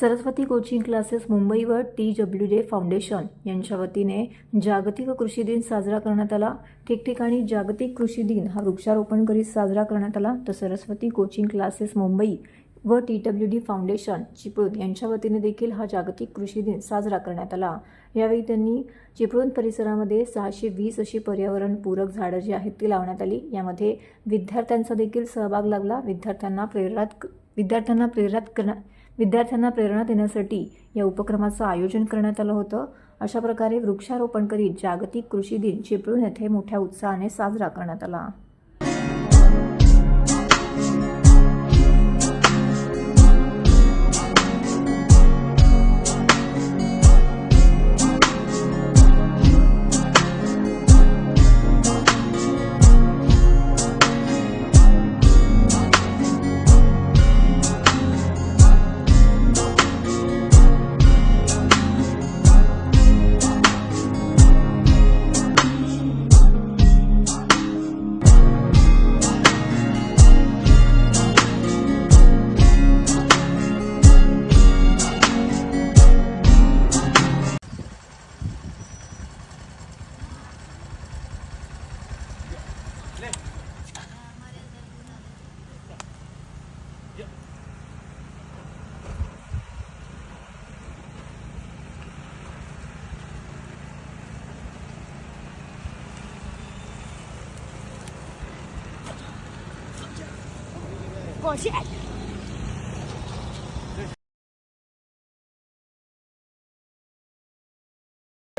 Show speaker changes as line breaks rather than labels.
Saraswati coaching classes Mumbai व T W day foundation. यांच्या वतीने जागतिक कृषी दिन साजरा करण्यात आला. ठिकठिकाणी जागतिक कृषी दिन हा वृक्षारोपण करीत साजरा करण्यात आला. तर सरस्वती कोचिंग क्लासेस मुंबई व T W D foundation Chiplun यांच्या वतीने देखील हा जागतिक कृषी दिन साजरा करण्यात आला. यावेळी त्यांनी चिपळूण परिसरामध्ये सहाशे वीस अशी पर्यावरणपूरक झाडं जी आहेत ती लावण्यात आली. यामध्ये विद्यार्थ्यांचा देखील सहभाग लागला. विद्यार्थ्यांना प्रेरात विद्यार्थ्यांना प्रेरात करण्या विद्यार्थ्यांना प्रेरणा देण्यासाठी या उपक्रमाचं आयोजन करण्यात आलं होतं. अशा प्रकारे वृक्षारोपण करीत जागतिक कृषी दिन चिपळूण येथे मोठ्या उत्साहाने साजरा करण्यात आला.
Go shit.